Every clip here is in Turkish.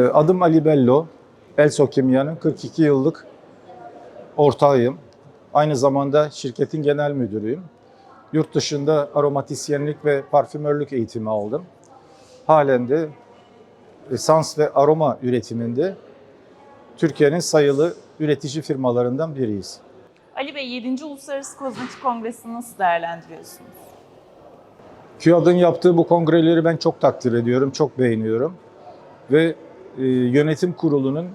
Ee, Adım Ali Bello. Elso Kimya'nın 42 yıllık ortağıyım. Aynı zamanda şirketin genel müdürüyüm. Yurt dışında aromatisyenlik ve parfümörlük eğitimi aldım. Halen de esans ve aroma üretiminde Türkiye'nin sayılı üretici firmalarından biriyiz. Ali Bey 7. Uluslararası Kozmetik Kongresi'ni nasıl değerlendiriyorsunuz? QAD'ın yaptığı bu kongreleri ben çok takdir ediyorum, çok beğeniyorum. Ve e, yönetim kurulunun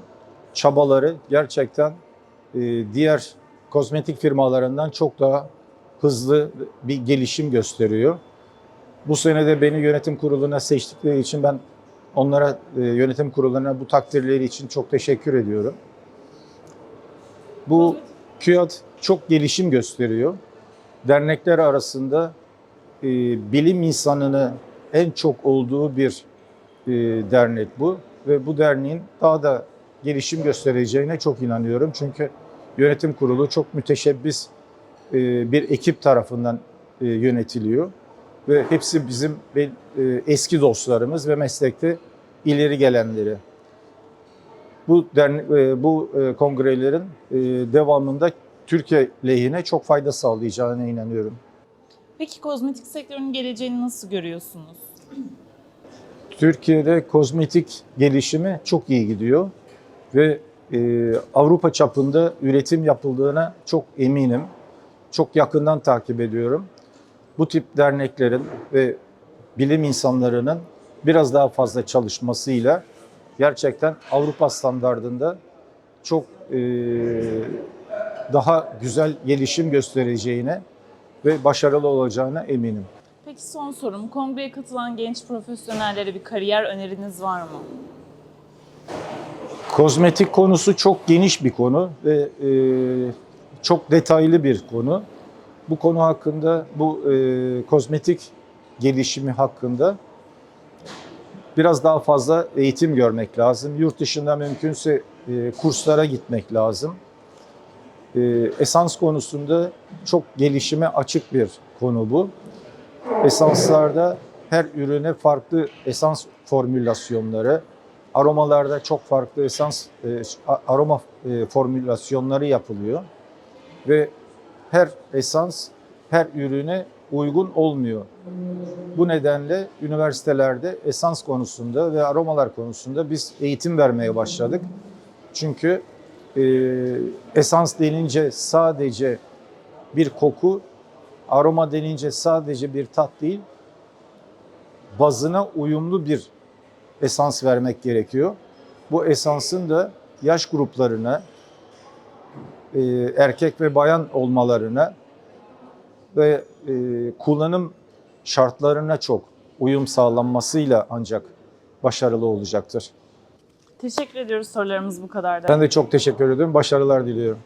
çabaları gerçekten e, diğer kozmetik firmalarından çok daha hızlı bir gelişim gösteriyor. Bu sene de beni yönetim kuruluna seçtikleri için ben onlara, e, yönetim kuruluna bu takdirleri için çok teşekkür ediyorum. Bu QAD çok gelişim gösteriyor. Dernekler arasında bilim insanını en çok olduğu bir dernek bu ve bu derneğin daha da gelişim göstereceğine çok inanıyorum. Çünkü yönetim kurulu çok müteşebbis e, bir ekip tarafından e, yönetiliyor ve hepsi bizim e, eski dostlarımız ve meslekte ileri gelenleri. Bu derne, e, bu kongrelerin devamında Türkiye lehine çok fayda sağlayacağına inanıyorum. Peki kozmetik sektörünün geleceğini nasıl görüyorsunuz? Türkiye'de kozmetik gelişimi çok iyi gidiyor ve e, Avrupa çapında üretim yapıldığına çok eminim. Çok yakından takip ediyorum. Bu tip derneklerin ve bilim insanlarının biraz daha fazla çalışmasıyla gerçekten Avrupa standardında çok e, daha güzel gelişim göstereceğine ve başarılı olacağına eminim. Peki son sorum, kongreye katılan genç profesyonellere bir kariyer öneriniz var mı? Kozmetik konusu çok geniş bir konu ve e, çok detaylı bir konu. Bu konu hakkında, bu e, kozmetik gelişimi hakkında biraz daha fazla eğitim görmek lazım. Yurt dışında mümkünse e, kurslara gitmek lazım. E, esans konusunda çok gelişime açık bir konu bu. Esanslarda her ürüne farklı esans formülasyonları, aromalarda çok farklı esans e, aroma e, formülasyonları yapılıyor ve her esans her ürüne uygun olmuyor. Bu nedenle üniversitelerde esans konusunda ve aromalar konusunda biz eğitim vermeye başladık. Çünkü e, esans denince sadece bir koku, aroma denince sadece bir tat değil, bazına uyumlu bir esans vermek gerekiyor. Bu esansın da yaş gruplarına, e, erkek ve bayan olmalarına ve e, kullanım şartlarına çok uyum sağlanmasıyla ancak başarılı olacaktır. Teşekkür ediyoruz sorularımız bu kadardı. Ben de çok teşekkür ediyorum. Başarılar diliyorum.